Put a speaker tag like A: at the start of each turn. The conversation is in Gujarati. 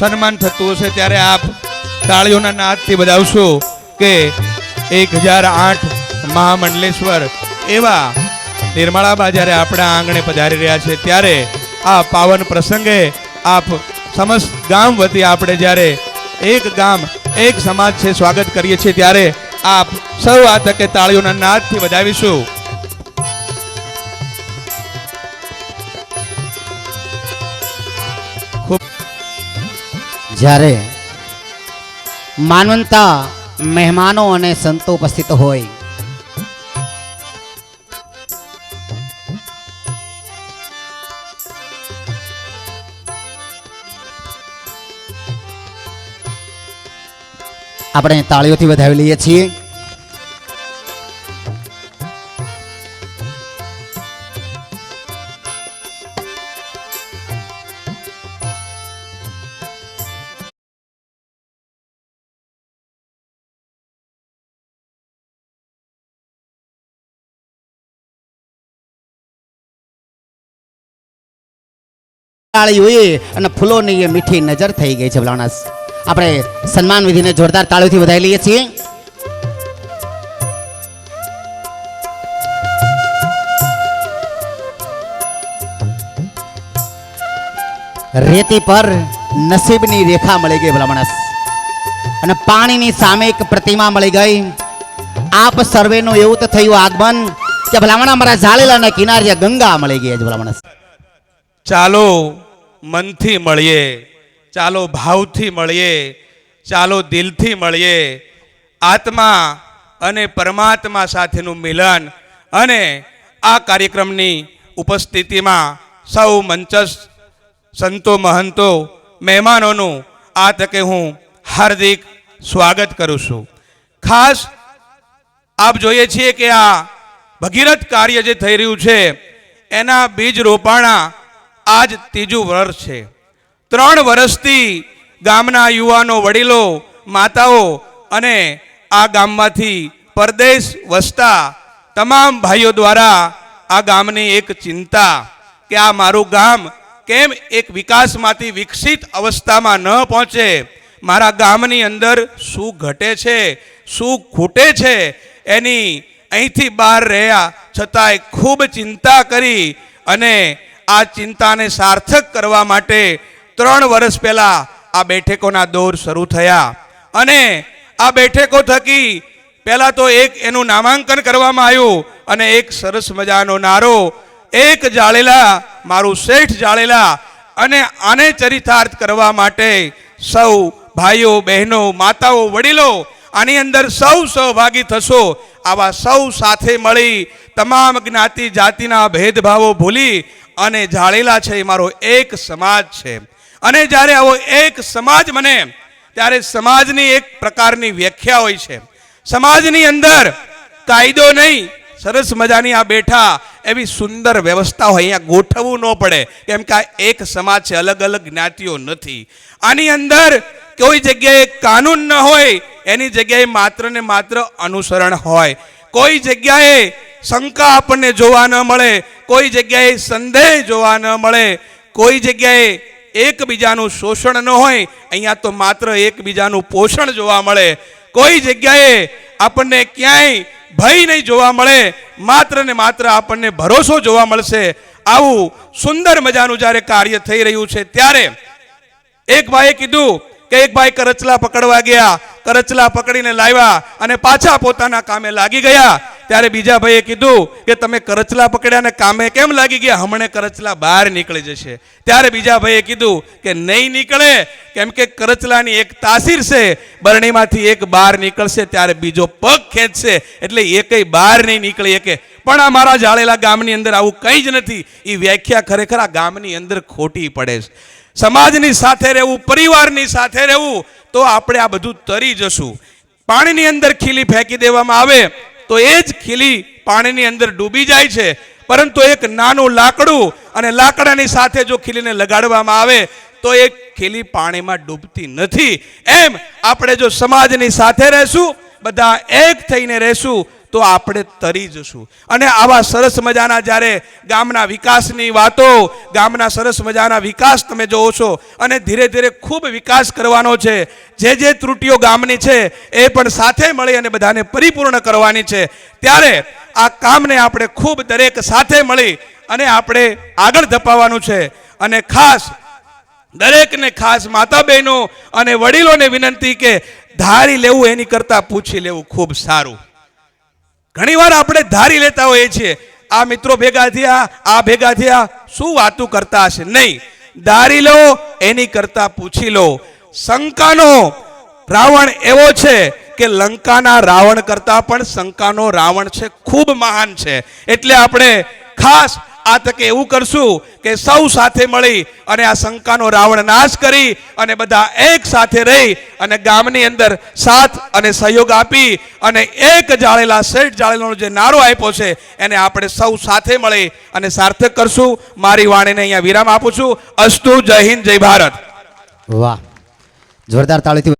A: સન્માન થતું હશે ત્યારે આપ તાળીઓના નાદથી બજાવશો કે એક હજાર આઠ મહામંડલેશ્વર એવા નિર્મળાબા જ્યારે આપણા આંગણે પધારી રહ્યા છે, ત્યારે આ પાવન પ્રસંગે આપ સમસ્ત ગામ વતી આપણે જ્યારે એક ગામ, એક સમાજ છે, સ્વાગત કરીએ છીએ, ત્યારે આપ સૌ આ તકે તાળીઓના નાદથી વધાવીશું.
B: જ્યારે માનવંતા મહેમાનો અને સંતો ઉપસ્થિત હોય આપણે તાળીઓથી વધાવી લઈએ છીએ. તાળીઓએ અને ફૂલોની એ મીઠી નજર થઈ ગઈ છે ભલાણસ આપણે સન્માન વિધિને જોરદાર તાળીઓથી વધાવી લઈએ છીએ. રેતી પર નસીબની રેખા મળી ગઈ ભલા અને પાણીની સામે એક પ્રતિમા મળી ગઈ. આપ સર્વેનું એવું તો થયું આગમન કે ભલામણા મારા ઝાલેલાના કિનારે ગંગા મળી ગઈ છે ભલા માણસ
A: ચાલો મનથી મળીએ, ચાલો ભાવથી મળીએ, ચાલો દિલથી મળીએ. આત્મા અને પરમાત્મા સાથેનું મિલન અને આ કાર્યક્રમની ઉપસ્થિતિમાં સૌ મંચસ્થ, સંતો, મહંતો, મહેમાનોનું આ તકે હું હાર્દિક સ્વાગત કરું છું. ખાસ આપ જોઈએ છીએ કે આ ભગીરથ કાર્ય જે થઈ રહ્યું છે, એના બીજ રોપાણા આજ ત્રીજું વર્ષ છે. ત્રણ વર્ષથી ગામના યુવાનો, વડીલો, માતાઓ અને આ ગામમાંથી પરદેશ વસતા તમામ ભાઈઓ દ્વારા આ ગામની એક ચિંતા કે આ મારું ગામ કેમ એક વિકાસમાંથી વિકસિત અવસ્થામાં ન પહોંચે? મારા ગામની અંદર શું ઘટે છે? શું ખૂટે છે? એની અહીંથી બહાર રહ્યા છતાંય ખૂબ ચિંતા કરી અને આ ચિંતાને સાર્થક કરવા માટે ત્રણ વર્ષ પહેલાં આ બેઠકોના દોર શરૂ થયા. અને આ બેઠકો થકી પહેલાં તો એક એનું નામાંકન કરવામાં આવ્યું અને એક સરસ મજાનો નારો, એક જાળેલા, મારું શેઠ જાળેલા અને આને ચરિતાર્થ કરવા માટે સૌ ભાઈઓ, બહેનો, માતાઓ, વડીલો આની અંદર સૌ સહભાગી થશો, આવા સૌ સાથે મળી તમામ જ્ઞાતિ જાતિના ભેદભાવો ભૂલી અને જાળેલા છે એ મારો એક સમાજ છે. અને જ્યારે આવો એક સમાજ મને, ત્યારે સમાજની એક પ્રકારની વ્યાખ્યા હોય છે. સમાજની અંદર કાયદો નહીં, સરસ મજાની આ બેઠા એવી સુંદર વ્યવસ્થા હોય, અહીંયા ગોઠવવું ન પડે. કેમ કે આ એક સમાજ છે, અલગ અલગ જ્ઞાતિઓ નથી. આની અંદર કોઈ જગ્યાએ કાનૂન ન હોય, એની જગ્યાએ માત્ર ને માત્ર અનુસરણ હોય. કોઈ જગ્યાએ શંકા આપણને જોવા ન મળે, કોઈ જગ્યાએ સંદેહ જોવા ન મળે, કોઈ જગ્યાએ એકબીજાનું શોષણ ન હોય, અહીંયા તો માત્ર એકબીજાનું પોષણ જોવા મળે. કોઈ જગ્યાએ આપણને ક્યાંય ભય નહીં જોવા મળે, માત્ર ને માત્ર આપણને ભરોસો જોવા મળશે. આવું સુંદર મજાનું જ્યારે કાર્ય થઈ રહ્યું છે, ત્યારે એક ભાઈએ કીધું કે એક ભાઈ કરચલા પકડવા ગયા, કરચલા પકડીને લાવ્યા અને પાછા પોતાના કામે લાગી ગયા. ત્યારે બીજા ભાઈએ કીધું કે તમે કરચલા પકડ્યા ને કામે કેમ લાગી ગયા? હમણે કરચલા બહાર નીકળી જશે. ત્યારે બીજા ભાઈએ કીધું કે નહીં નીકળે, કેમ કે કરચલાની એક તાસીર છે, બરણીમાંથી એક બહાર નીકળશે, ત્યારે બીજો પગ ખેંચશે, એટલે એકય બહાર નહીં નીકળી શકે. પણ આ મારા જાળેલા ગામની અંદર આવું કંઈ જ નથી. એ વ્યાખ્યા ખરેખર આ ગામની અંદર ખોટી પડે છે. સમાજની સાથે રહેવું, પરિવારની સાથે રહેવું, તો આપણે આ બધું તરી જશું. પાણીની અંદર ખીલી ફેંકી દેવામાં આવે. તો એ જ ખીલી પાણીની અંદર ડૂબી જાય છે. પરંતુ એક નાનું લાકડું અને લાકડાની સાથે જો ખીલીને લગાડવામાં આવે, તો એ ખીલી પાણીમાં ડૂબતી નથી. એમ આપણે જો સમાજની સાથે રહેશું બધા એક થઈને રહેશું તો આપણે તરી જશું. અને આવા સરસ મજાના જ્યારે ગામના વિકાસની વાતો, ગામના સરસ મજાના વિકાસ તમે જોવો છો અને ધીરે ધીરે ખૂબ વિકાસ કરવાનો છે, જે જે ત્રુટીઓ ગામની છે એ પણ સાથે મળી અને બધાને પરિપૂર્ણ કરવાની છે. ત્યારે આ કામને આપણે ખૂબ દરેક સાથે મળી અને આપણે આગળ ધપાવવાનું છે. અને ખાસ દરેકને ખાસ માતા બહેનો અને વડીલોને વિનંતી કે ધારી લેવું, એની કરતાં પૂછી લેવું ખૂબ સારું. ઘણીવાર આપણે ધારી લેતા હોઈએ છીએ, આ મિત્રો ભેગા થયા, આ ભેગા થયા, શું વાતું કરતા હશે? નહીં. ધારી લો, એની કરતાં પૂછી લો. શંકાનો રાવણ એવો છે કે લંકાના રાવણ કરતાં પણ શંકાનો રાવણ છે, ખૂબ મહાન છે. એટલે આપણે ખાસ આ તકે એવું કરશું કે સૌ સાથે મળી અને આ શંકાનો રાવણ નાશ કરી અને બધા એક સાથે રહી અને ગામની અંદર સાથ અને સહયોગ આપી અને એક જાળેલા શેઠ જાળેલાનો જે નારો આપ્યો છે, એને આપણે સૌ સાથે મળી અને સાર્થક કરશું. મારી વાણીને અહીંયા વિરામ આપું છું. અસ્તુ, જય હિન્દ, જય ભારત.
B: વાહ. જોરદાર તાળીથી